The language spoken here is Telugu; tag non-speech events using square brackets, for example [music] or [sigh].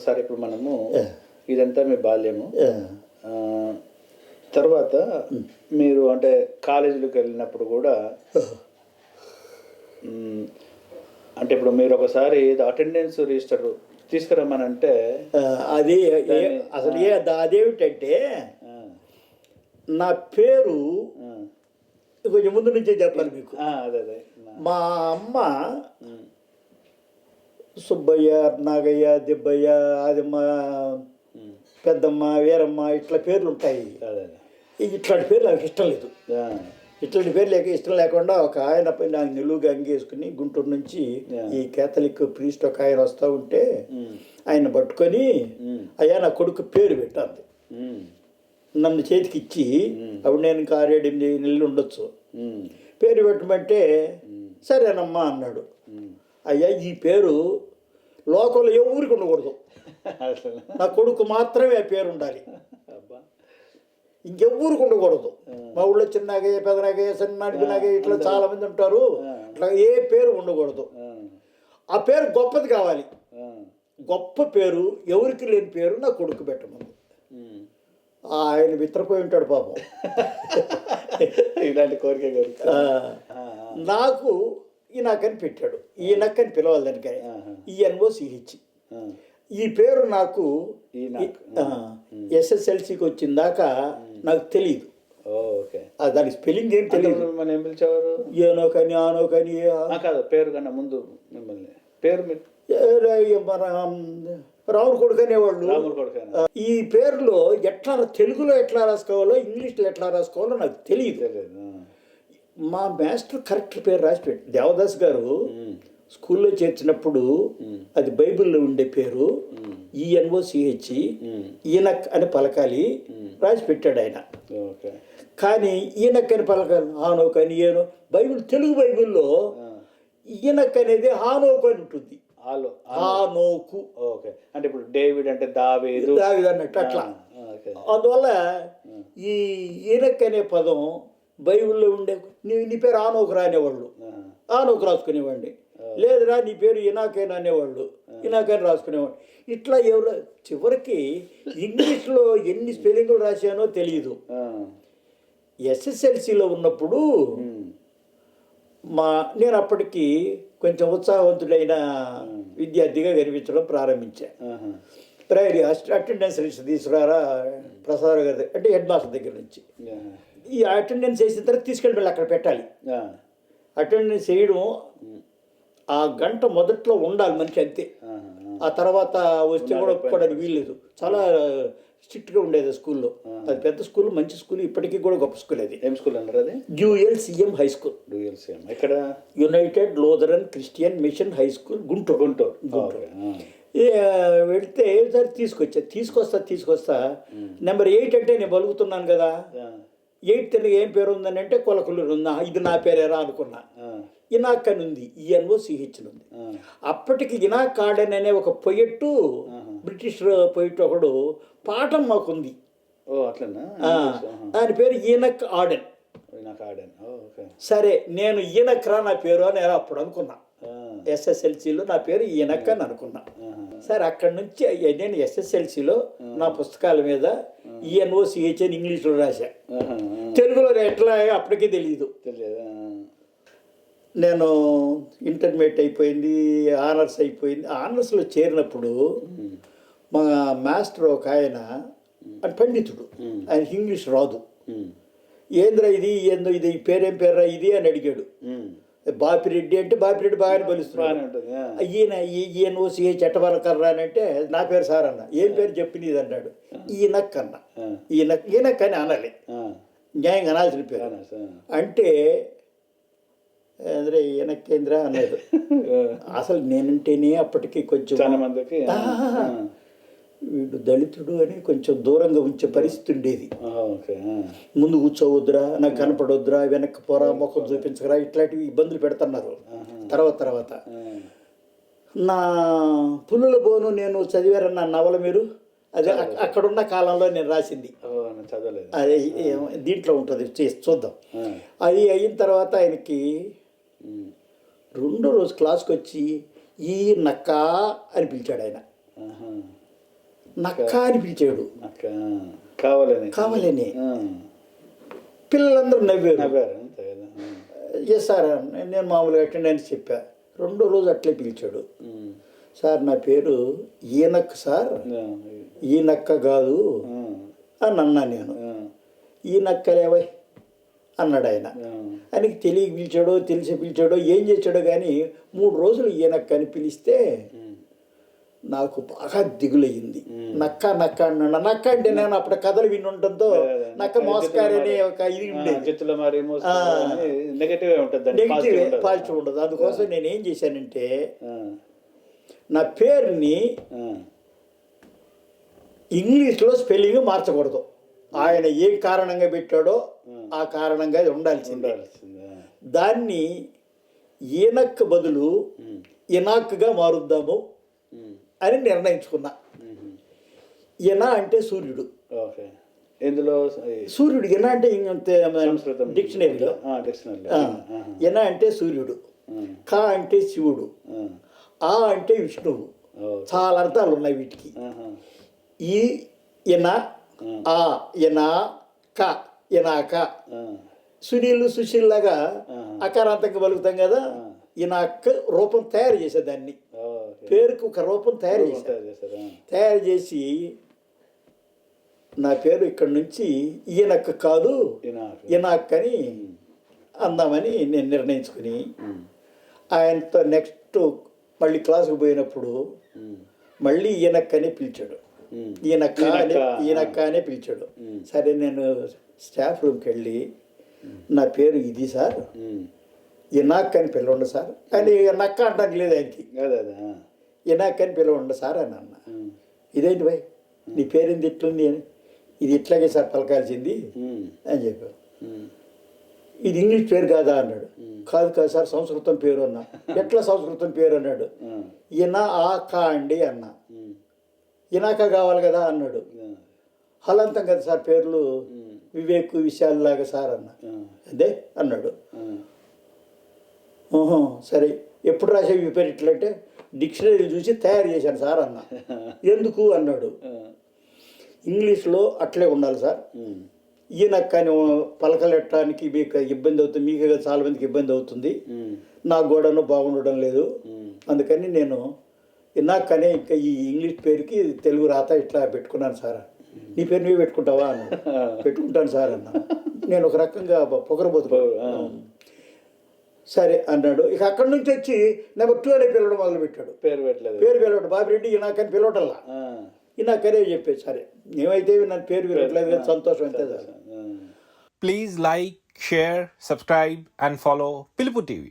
ఒకసారి ఇప్పుడు మనము. ఇదంతా మీ బాల్యము. తర్వాత మీరు అంటే కాలేజీలకు వెళ్ళినప్పుడు కూడా అంటే ఇప్పుడు మీరు ఒకసారి అటెండెన్స్ రిజిస్టర్ తీసుకురమ్మని అంటే ఆ, అది అసలు ఏ అదేమిటంటే నా పేరు కొంచెం ముందు నుంచే చెప్పాలి మీకు. మా అమ్మ సుబ్బయ్య నాగయ్య దిబ్బయ్య ఆదిమ్మ పెద్దమ్మ వీరమ్మ ఇట్లా పేర్లు ఉంటాయి ఇట్లాంటి పేర్లు నాకు ఇష్టం లేదు. ఇట్లాంటి పేర్లు లేక ఇష్టం లేకుండా ఒక ఆయన పై నాకు నిలువుగా అంగేసుకుని గుంటూరు నుంచి. ఈ కేథలిక్ ప్రీస్ట్ ఒక ఆయన వస్తూ ఉంటే ఆయన పట్టుకొని అయ్యా నా కొడుకు పేరు పెట్టాలి నన్ను చేతికి ఇచ్చి. అప్పుడు నేను ఇంకా ఆరేడు ఎనిమిది నెలలు ఉండొచ్చు. పేరు పెట్టమంటే. సరేనమ్మా అన్నాడు. అయ్యా ఈ పేరు లోకంలో ఏ ఊరికి ఉండకూడదు. నా కొడుకు మాత్రమే ఆ పేరు ఉండాలి ఇంకెవ్వరికి ఉండకూడదు. మా ఊళ్ళో చిన్నగే పెదనగే సన్నగే ఇట్లా చాలా మంది ఉంటారు. ఇట్లా ఏ పేరు ఉండకూడదు. ఆ, పేరు గొప్పది కావాలి. గొప్ప పేరు ఎవరికి లేని పేరు నా కొడుకు పెట్టమంది. ఆయన విత్రపోయి ఉంటాడు పాపం. [laughs] ఇలాంటి కోరిక కోరిక ఆ, ఆ, నాకు ఈయనకని పెట్టాడు ఈయనకని పిలవాలి దానికని ఆహా. ఈఎన్ఓ సిహెచ్ ఆ, ఈ పేరు నాకు. ఎస్ఎస్ఎల్సికి వచ్చిన దాకా నాకు తెలియదు దానికి స్పెల్లింగ్ ఏం తెలియదు మన ఏం పిలిచేవారు? ఏనో కానీ ఆనో కానీ కాదు పేరు కన్నా ముందు మిమ్మల్ని. పేరు మన రాముడు కొడుకు అనేవాళ్ళు ఈ పేరులో ఎట్లా తెలుగులో ఎట్లా రాసుకోవాలో ఇంగ్లీష్లో ఎట్లా రాసుకోవాలో నాకు తెలియదు. మా మాస్టర్ కరెక్ట్ పేరు రాసి పెట్టి దేవదాస్ గారు స్కూల్లో చేర్చినప్పుడు అది బైబిల్లో ఉండే పేరు మ్, ఈఎన్ఓ సిహెచ్ మ్. ఈనక్ అని పలకాలి రాసి పెట్టాడు ఆయన. కానీ ఈనక్ అని పలకాలి హానోక్ అని ఏనో బైబిల్ తెలుగు బైబిల్లో ఈనక్ అనేది హానోకు అని ఉంటుంది. హానోకు. ఓకే. అంటే ఇప్పుడు డేవిడ్ అంటే దావేదు. దావిది అన్నట్టు అట్లా. అందువల్ల ఈ ఈనక్ అనే పదం బైబిల్లో ఉండే నీ నీ పేరు ఆనోకురా అనేవాళ్ళు ఆ, ఆనోకు రాసుకునేవాడిని. లేదురా నీ పేరు ఇనాకేనా అనేవాళ్ళు. ఇనాకని రాసుకునేవాడు. ఇట్లా ఎవరు చివరికి ఇంగ్లీష్లో ఎన్ని స్పెల్లింగ్లు రాశానో తెలియదు ఎస్ఎస్ఎల్సిలో ఉన్నప్పుడు మ్, నేను అప్పటికి కొంచెం ఉత్సాహవంతుడైన విద్యార్థిగా కనిపించడం ప్రారంభించాను ఆహా, రైలు అటెండెన్స్ లిస్ట్ తీసుకురారా ప్రసాద్ గారి అంటే హెడ్ మాస్టర్ దగ్గర నుంచి. ఈ అటెండెన్స్ వేసిన తర్వాత తీసుకెళ్ళి వెళ్ళి అక్కడ పెట్టాలి. అటెండెన్స్ వేయడం ఆ గంట మొదట్లో ఉండాలి మనిషి అంతే. ఆ తర్వాత వస్తే కూడా ఒప్పుకోవడానికి వీల్లేదు. చాలా స్ట్రిక్ట్గా ఉండేది స్కూల్లో. అది పెద్ద స్కూల్ మంచి స్కూల్ ఇప్పటికీ కూడా గొప్ప స్కూల్ అది. ఏం స్కూల్ అన్నారు అది? యుఎల్సిఎం హై స్కూల్. డ్యూఎల్సీఎం ఎక్కడ? United Lutheran Christian Mission high school Guntur. Guntur. ఏ, వెళ్తే సరే తీసుకొచ్చా. తీసుకొస్తా తీసుకొస్తా. నెంబర్ ఎయిట్ అంటే నేను పలుకుతున్నాను కదా. ఎయిట్ తెలుగు ఏం పేరు ఉందని అంటే కొలకులూరు ఉందా. ఇది నా పేరేరా అనుకున్నా. ఇనాక్ అని ఉంది ఈఎన్ఓ సిహెచ్ ఉంది. అప్పటికి ఇనాక్ ఆడెన్ అనే ఒక పొయ్యట్టు బ్రిటిష్ పొయ్యట్టు ఒకడు పాఠం మాకుంది. ఓ అట్లనా? ఆ, దాని పేరు ఈనక్ ఆడెన్. సరే నేను ఈనక్ రా నా పేరు అని అప్పుడు అనుకున్నా. ఎస్ఎస్ఎల్సిలో నా పేరు ఈనక్ అని అనుకున్నా. సరే అక్కడి నుంచి నేను ఎస్ఎస్ఎల్సిలో నా పుస్తకాల మీద ఈఎన్ఓ సిహెచ్ అని ఇంగ్లీష్లో రాశా. ఎట్లా అప్పటికీ తెలియదు తెలియదా నేను ఇంటర్మీడియట్ అయిపోయింది ఆనర్స్ అయిపోయింది. ఆనర్స్లో చేరినప్పుడు మా మాస్టర్ ఒక ఆయన ఆయన పండితుడు. ఆయనకి ఇంగ్లీష్ రాదు. ఏంద్రా ఇది ఏందో ఇది పేరేం పేర్రా ఇది అని అడిగాడు. బాపిరెడ్డి అంటే బాపిరెడ్డి బాగానే పలుస్తున్నాడు ఈయన ఈయన ఓసీఏ చట్టబరకర్రా అని అంటే నా పేరు సార్ అన్న. ఏం పేరు చెప్పినది అన్నాడు. ఈయనక్ అన్న ఆ, ఈయన ఈయనక్ అని అనాలి పేరు. బాగానే ఉంది, అంటే ఈయనకేంద్ర అన్నాడు ఆ. అసలు నేనంటేనే అప్పటికి కొంచెం చాలా మందికి వీడు దళితుడు అని కొంచెం దూరంగా ఉంచే పరిస్థితి ఉండేది. ఓకే ముందు కూర్చోవద్దురా నాకు కనపడొద్దురా వెనక్కి పోరా ముఖం చూపించకరా ఇట్లాంటివి ఇబ్బందులు పెడుతున్నారు. తర్వాత తర్వాత. నా పులుల బోను నేను చదివారన్న నవల మీరు? అదే అక్- అక్కడున్న కాలంలో నేను రాసింది. అది దీంట్లో ఉంటుంది చూద్దాం. అది అయిన తర్వాత ఆయనకి రెండో రోజు క్లాస్కి వచ్చి ఈ నక్క అని పిలిచాడు ఆయన. నక్క అని పిలిచాడు. కావాలని. కావాలని. పిల్లలందరూ నవ్వారు. నవ్వారు ఎస్ సార్. నేను మామూలుగా అటెండెన్స్ చెప్పా. రెండో రోజు అట్లే పిలిచాడు. సార్ నా పేరు ఈనక్ సార్. ఈనక్క కాదు. అని అన్నా నేను. ఈనక్కలేవై అన్నాడు ఆయన. ఆయనకి తెలియ పిలిచాడో తెలిసి పిలిచాడో ఏం చేశాడో కానీ మూడు రోజులు ఈనక్క అని పిలిస్తే. నాకు బాగా దిగులయ్యింది. నక్క నక్క అన్నాడు నక్క అంటే నేను అప్పుడు కథలు విని ఉండటంతో నక్క మోసకారని ఒక ఇది ఉండేది నెగటివ్ పాజిటివ్ ఉండదు అందుకోసం నేను ఏం చేశానంటే. నా పేరుని. ఇంగ్లీష్లో స్పెల్లింగ్ మార్చకూడదు. ఆయన ఏ కారణంగా పెట్టాడో. ఆ. కారణంగా అది ఉండాల్సిందే. దాన్ని ఈనక్ బదులు. ఇనాక్గా మారుద్దాము. అని నిర్ణయించుకున్నా. ఇన అంటే సూర్యుడు. ఓకే. ఇందులో సూర్యుడు. ఇన అంటే డిక్షనరీలో. డిక్షనరీలో. ఇన అంటే సూర్యుడు. క అంటే శివుడు. ఆ. అంటే విష్ణువు. చాలా అర్థాలు ఉన్నాయి వీటికి. ఈ ఇన ఆ. ఇన క ఇనాక ఆ. సునీల్ సుశీల్ లాగా ఆహా. అకారాంతంగా పలుకుతాం కదా ఆ. ఇనాక రూపం తయారు చేసేదాన్ని. పేరుకు ఒక రూపం తయారు చేశారా? తయారు చేసి నా పేరు ఇక్కడి నుంచి ఈయనక్క కాదు ఇనాక్. ఈనాక్ అని అందామని నేను నిర్ణయించుకుని. ఆయనతో నెక్స్ట్ మళ్ళీ క్లాసుకు పోయినప్పుడు. మళ్ళీ ఈయనక్క అని పిలిచాడు. ఈయనక్క అని ఈయనక్క. అనే పిలిచాడు. సరే నేను స్టాఫ్ రూమ్కి వెళ్ళి నా పేరు ఇది సార్. ఇనాక్ అని పిలవండి సార్ అని నక్క అంటానికి లేదు ఆయనకి. ఇనాక్ అని పిలవండి సార్ అని అన్న. ఇదేంటి భయ్ నీ పేరేంది ఇట్లుంది అని ఇది ఇట్లాగే సార్ పలకాల్సింది. అని చెప్పాడు ఉమ్. ఇది ఇంగ్లీష్ పేరు కాదా అన్నాడు కాదు కాదు సార్ సంస్కృతం పేరు అన్నా ఎట్లా సంస్కృతం పేరు అన్నాడు. ఈయన ఆ కా అండి అన్న. ఇనాక కావాలి కదా అన్నాడు. హలంతం కదా సార్ పేర్లు. వివేక్ విశాల్ లాగా సార్ అన్న. అదే అన్నాడు. ఓహో సరే ఎప్పుడు రాసేవి ఈ పేరు ఇట్లంటే డిక్షనరీ చూసి తయారు చేశాను సార్ అన్న [laughs] ఎందుకు అన్నాడు. ఇంగ్లీష్లో అట్లే ఉండాలి సార్ ఉమ్. ఈయనక్క అని పలకలెట్టడానికి మీకు ఇబ్బంది అవుతుంది మీకు చాలా మందికి ఇబ్బంది అవుతుంది. నాకు కూడాను బాగుండడం లేదు. అందుకని నేను ఇన్నాకనే ఇంకా ఈ ఇంగ్లీష్ పేరుకి తెలుగు రాత ఇట్లా పెట్టుకున్నాను సార్. నీ పేరు నువ్వు పెట్టుకుంటావా అన్నాడు [laughs] పెట్టుకుంటాను సార్ అన్న. నేను ఒక రకంగా పొగరబోతున్నా. ఆ. సరే అన్నాడు. ఇక అక్కడి నుంచి వచ్చి నెంబర్ టూ అనే పిలవడం మొదలు పెట్టాడు పేరు పెట్టలేదు. పేరు పిలవడు బాబిరెడ్డి ఇనాకని పిలవటల్లా ఈయన కరే చెప్పే సరే ఏమైతే నన్ను పేరు వినట్లేదు కదా సంతోషం అంతే please like share subscribe and follow Pilupu TV